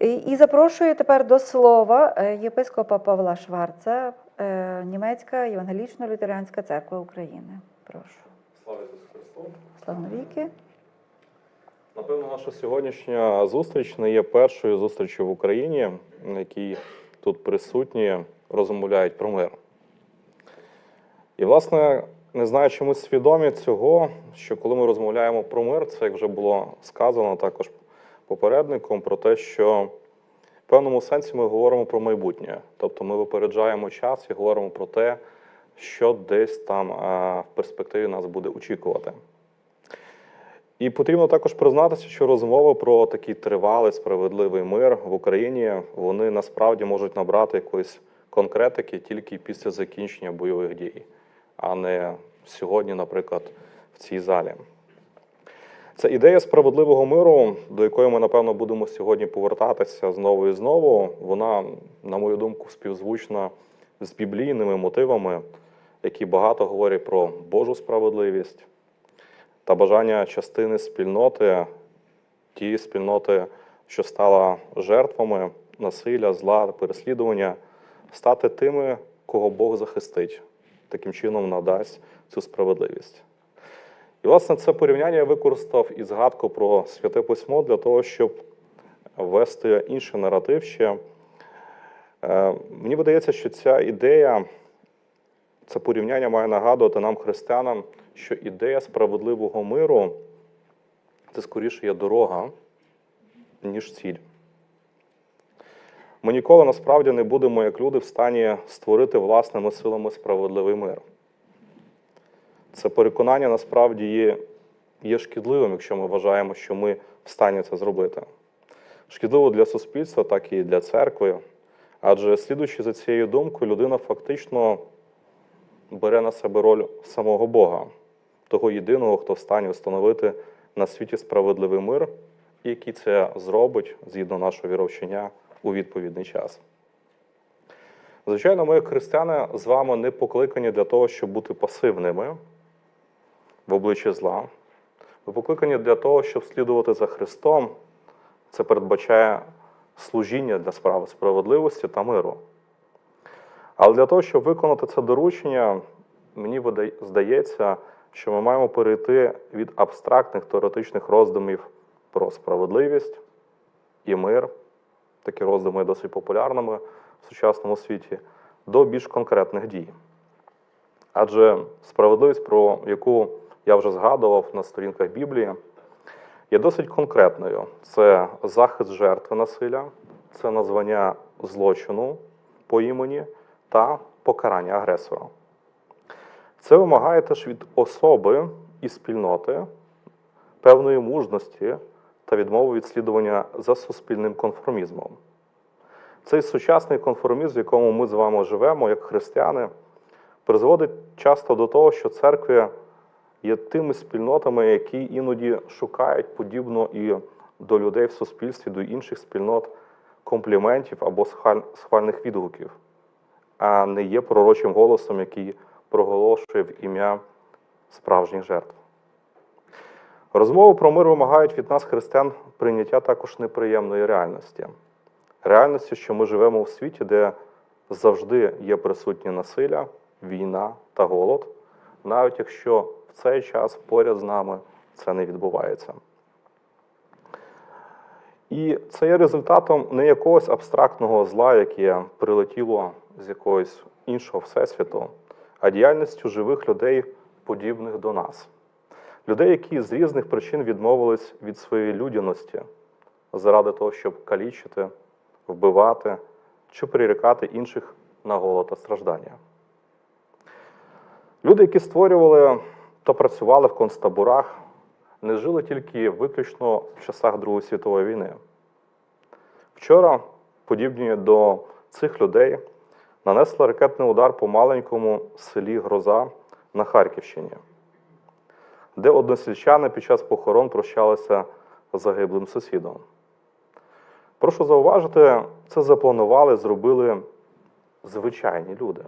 І, запрошую тепер до слова е, єпископа Павла Шварца, е, Німецька Євангелічна Лютеранська церква України. Прошу. Слава Ісусу Христу! Слава навіки. Напевно, наша сьогоднішня зустріч не є першою зустрічю в Україні, на якій тут присутні розмовляють про мир. І, власне, не знаю, чи ми свідомі цього, що коли ми розмовляємо про мир, це як вже було сказано також попередником, про те, що в певному сенсі ми говоримо про майбутнє. Тобто ми випереджаємо час і говоримо про те, що десь там а, в перспективі нас буде очікувати. І потрібно також признатися, що розмови про такий тривалий справедливий мир в Україні вони насправді можуть набрати якоїсь конкретики тільки після закінчення бойових дій, а не сьогодні, наприклад, в цій залі. Ця ідея справедливого миру, до якої ми, напевно, будемо сьогодні повертатися знову і знову, вона, на мою думку, співзвучна з біблійними мотивами, які багато говорять про Божу справедливість та бажання частини спільноти, тієї спільноти, що стала жертвами насилля, зла, переслідування, стати тими, кого Бог захистить, таким чином надасть цю справедливість. І, власне, це порівняння я використав і згадку про святе письмо для того, щоб ввести інший наратив ще. Е, Мені видається, що ця ідея, це порівняння має нагадувати нам, християнам, що ідея справедливого миру це скоріше є дорога, ніж ціль. Ми ніколи насправді не будемо, як люди, в стані створити власними силами справедливий мир. Це переконання насправді є, є шкідливим, якщо ми вважаємо, що ми в стані це зробити. Шкідливо для суспільства, так і для церкви. Адже слідуючи за цією думкою, людина фактично бере на себе роль самого Бога, того єдиного, хто в стані встановити на світі справедливий мир, який це зробить згідно нашого віровчення у відповідний час. Звичайно, ми, християни, з вами не покликані для того, щоб бути пасивними в обличчі зла. Ми покликані для того, щоб слідувати за Христом. Це передбачає служіння для справи справедливості та миру. Але для того, щоб виконати це доручення, мені здається, що ми маємо перейти від абстрактних теоретичних роздумів про справедливість і мир, такі роздуми є досить популярними в сучасному світі, до більш конкретних дій. Адже справедливість, про яку я вже згадував на сторінках Біблії, є досить конкретною. Це захист жертви насилля, це названня злочину по імені та покарання агресора. Це вимагає теж від особи і спільноти певної мужності та відмови від слідування за суспільним конформізмом. Цей сучасний конформізм, в якому ми з вами живемо, як християни, призводить часто до того, що церкви є тими спільнотами, які іноді шукають подібно і до людей в суспільстві, до інших спільнот компліментів або схвальних відгуків, а не є пророчим голосом, який проголошує в ім'я справжніх жертв. Розмови про мир вимагають від нас, християн, прийняття також неприємної реальності. Реальності, що ми живемо в світі, де завжди є присутнє насилля, війна та голод, навіть якщо в цей час поряд з нами це не відбувається. І це є результатом не якогось абстрактного зла, яке прилетіло з якогось іншого всесвіту, а діяльністю живих людей, подібних до нас. Людей, які з різних причин відмовились від своєї людяності заради того, щоб калічити, вбивати чи прирікати інших на голод та страждання. Люди, які створювали та працювали в концтаборах, не жили тільки виключно в часах Другої світової війни. Вчора, подібні до цих людей, нанесли ракетний удар по маленькому селі Гроза на Харківщині, де односельчани під час похорон прощалися з загиблим сусідом. Прошу зауважити, це запланували, зробили звичайні люди,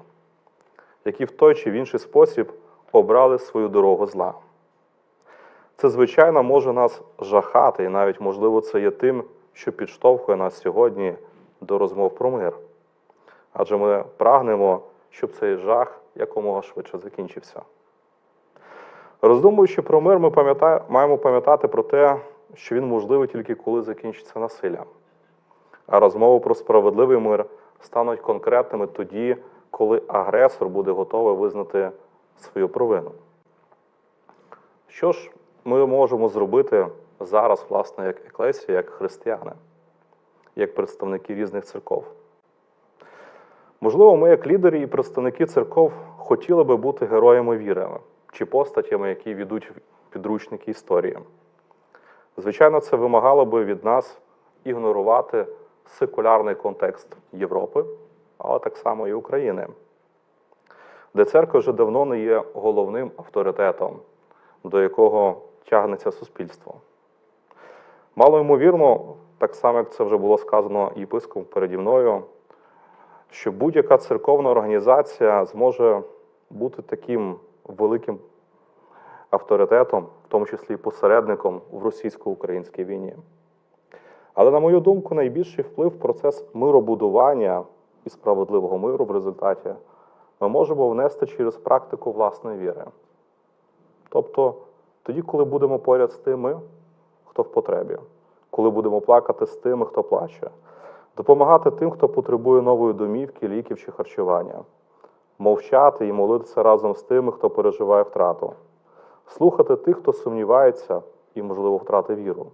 які в той чи в інший спосіб обрали свою дорогу зла. Це, звичайно, може нас жахати, і навіть, можливо, це є тим, що підштовхує нас сьогодні до розмов про мир. Адже ми прагнемо, щоб цей жах якомога швидше закінчився. Роздумуючи про мир, ми пам'ята- маємо пам'ятати про те, що він можливий тільки коли закінчиться насилля. А розмови про справедливий мир стануть конкретними тоді, коли агресор буде готовий визнати свою провину. Що ж ми можемо зробити зараз, власне, як еклесія, як християни, як представники різних церков? Можливо, ми, як лідери і представники церков, хотіли би бути героями віри чи постатями, які ведуть підручники історії. Звичайно, це вимагало би від нас ігнорувати секулярний контекст Європи, але так само і України, де церква вже давно не є головним авторитетом, до якого тягнеться суспільство. Мало ймовірно, так само як це вже було сказано єпископом переді мною, що будь-яка церковна організація зможе бути таким великим авторитетом, в тому числі і посередником в російсько-українській війні. Але, на мою думку, найбільший вплив в процес миробудування і справедливого миру в результаті ми можемо внести через практику власної віри. Тобто тоді, коли будемо поряд з тими, хто в потребі, коли будемо плакати з тими, хто плаче, допомагати тим, хто потребує нової домівки, ліків чи харчування, мовчати і молитися разом з тими, хто переживає втрату, слухати тих, хто сумнівається і, можливо, втратив віру,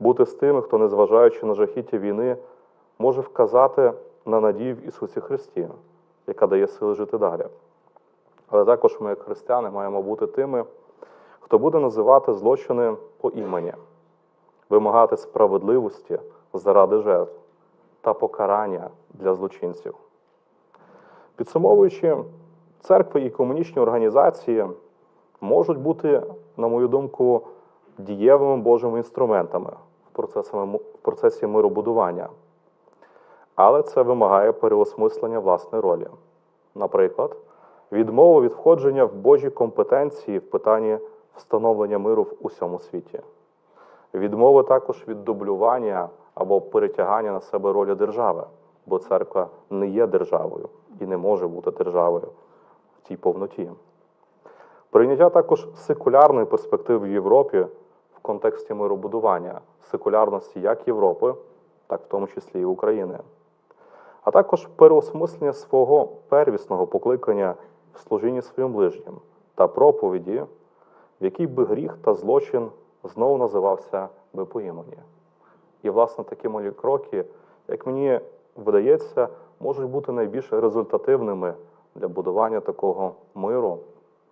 бути з тими, хто, незважаючи на жахіття війни, може вказати на надію в Ісусі Христі, яка дає сили жити далі. Але також ми, як християни, маємо бути тими, хто буде називати злочини по імені, вимагати справедливості заради жертв та покарання для злочинців. Підсумовуючи, церкви і комунічні організації можуть бути, на мою думку, дієвими Божими інструментами в процесі, миробудування. Але це вимагає переосмислення власної ролі. Наприклад, відмова від входження в Божі компетенції в питанні встановлення миру в усьому світі, відмови також від дублювання або перетягання на себе ролі держави, бо церква не є державою і не може бути державою в тій повноті. Прийняття також секулярної перспективи в Європі в контексті миробудування, секулярності як Європи, так в тому числі і України, а також переосмислення свого первісного покликання в служінні своїм ближнім та проповіді, в якій би гріх та злочин знову називався би по імені. І, власне, такі малі кроки, як мені видається, можуть бути найбільш результативними для будування такого миру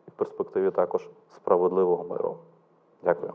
і в перспективі також справедливого миру. Дякую.